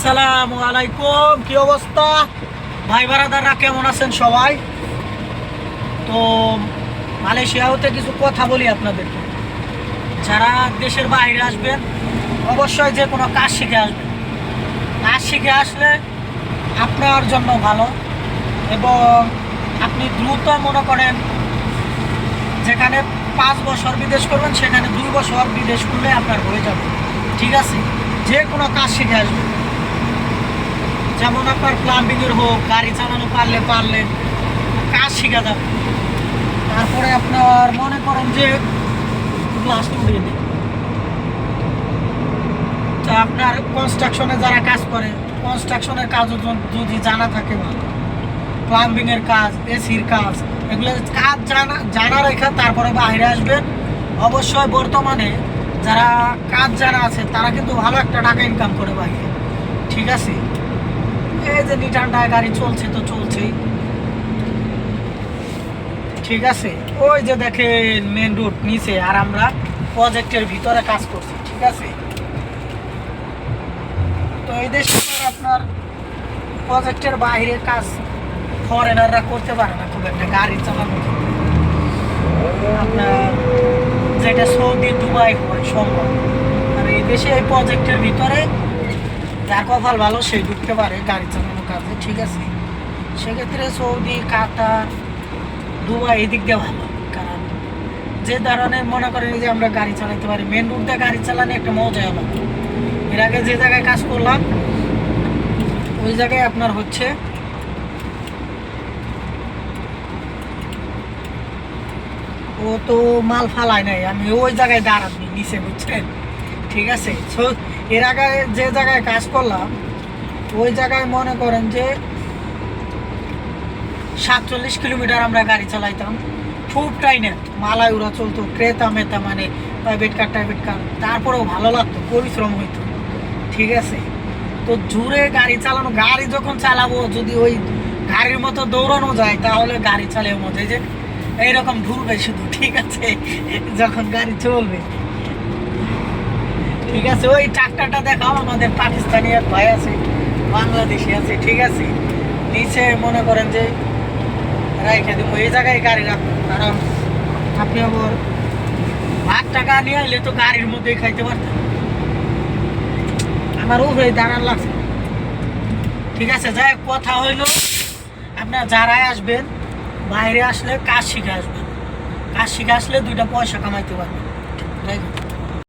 আসসালামু আলাইকুম, কি অবস্থা? ভাই বারাদাররা কেমন আছেন সবাই? তো মালয়েশিয়া হতে কিছু কথা বলি আপনাদেরকে। যারা দেশের বাইরে আসবেন, অবশ্যই যে কোনো কাজ শিখে আসবেন। কাজ শিখে আসলে আপনার জন্য ভালো এবং আপনি দ্রুত মনে করেন যেখানে পাঁচ বছর বিদেশ করবেন, সেখানে দুই বছর বিদেশ করলে আপনার হয়ে যাবে। ঠিক আছে? যে কোনো কাজ শিখে আসবেন। যেমন আপনার প্লাম্বিংয়ের হোক, গাড়ি চালানো পারলে পারলেন, কাজ শিখা যাবে। তারপরে আপনার মনে করেন যে গ্লাসটা উড়িয়ে দিন তা আপনার কনস্ট্রাকশনে যারা কাজ করে কনস্ট্রাকশনের কাজও যদি জানা থাকে ভালো। প্লাম্বিংয়ের কাজ এসির কাজ, এগুলো কাজ জানা জানা রেখে তারপরে বাইরে আসবেন। অবশ্যই বর্তমানে যারা কাজ জানা আছে, তারা কিন্তু ভালো একটা টাকা ইনকাম করে বাইরে ঠিক আছে? এই যে নিটানটায় গাড়ি চলছে তো চলছেই। ঠিক আছে? ওই যে দেখেন মেন রুট নিচে আর আমরা প্রজেক্টের ভিতরে কাজ করছি, ঠিক আছে? তো এই দেশে আপনার প্রজেক্টের বাইরে কাজ ফরেনাররা করতে পারে না, খুব একটা গাড়ি চালানো। আপনার যেটা সৌদি দুবাই হয়, সম্ভব। আর এই দেশে এই প্রজেক্টের ভিতরে যার কপাল ভালো, সেই ঢুকতে পারে, গাড়ি চালানোর কাজে, ঠিক আছে? সেক্ষেত্রে সৌদি, কাতার, দুবাই এদিক দিয়ে ভালো, কারণ যে ধরনের, মনে করেন যে আমরা গাড়ি চালাতে পারি মেন রোড দিয়ে গাড়ি চালানো একটা মজা আলাদা। এর আগে যে জায়গায় কাজ করলাম, ওই জায়গায় আপনার হচ্ছে ও তো মাল ফালায় নাই, আমি ওই জায়গায় দাঁড়াবি নিচে, বুঝছেন? ঠিক আছে? সো এর আগে যে জায়গায় কাজ করলাম, ওই জায়গায় মনে করেন যে সাতচল্লিশ কিলোমিটার আমরা গাড়ি চালাইতাম। খুব টাইনে মালায় উড়া চলতো, ক্রেতা মেতা মানে প্রাইভেট কার প্রাইভেট কার তারপরেও ভালো লাগতো, পরিশ্রম হইতো, ঠিক আছে? তো জুড়ে গাড়ি চালানো, গাড়ি যখন চালাবো, যদি ওই গাড়ির মতো দৌড়ানো যায়, তাহলে গাড়ি চালিয়ে মজা যে, এইরকম ঘুরবে শুধু ঠিক আছে? যখন গাড়ি চলবে। ঠিক আছে, ওই ট্রাক্টরটা দেখাও আমাদের পাকিস্তানি এক ভাই আছে, বাংলাদেশি আছে, ঠিক আছে? নিচে মনে করেন যে রাইখে দেবো, এই জায়গায় গাড়ি রাখব, কারণ আপনি আবার ভাত টাকা নিয়ে আইলে তো গাড়ির মধ্যেই খাইতে পারতেন। আমার উপরে দাঁড়ান লাগছে। ঠিক আছে, যাই কথা হইল, আপনার যারাই আসবেন, বাইরে আসলে কাজ শিখে আসবেন। কাজ শিখে আসলে দুইটা পয়সা কামাইতে পারবেন।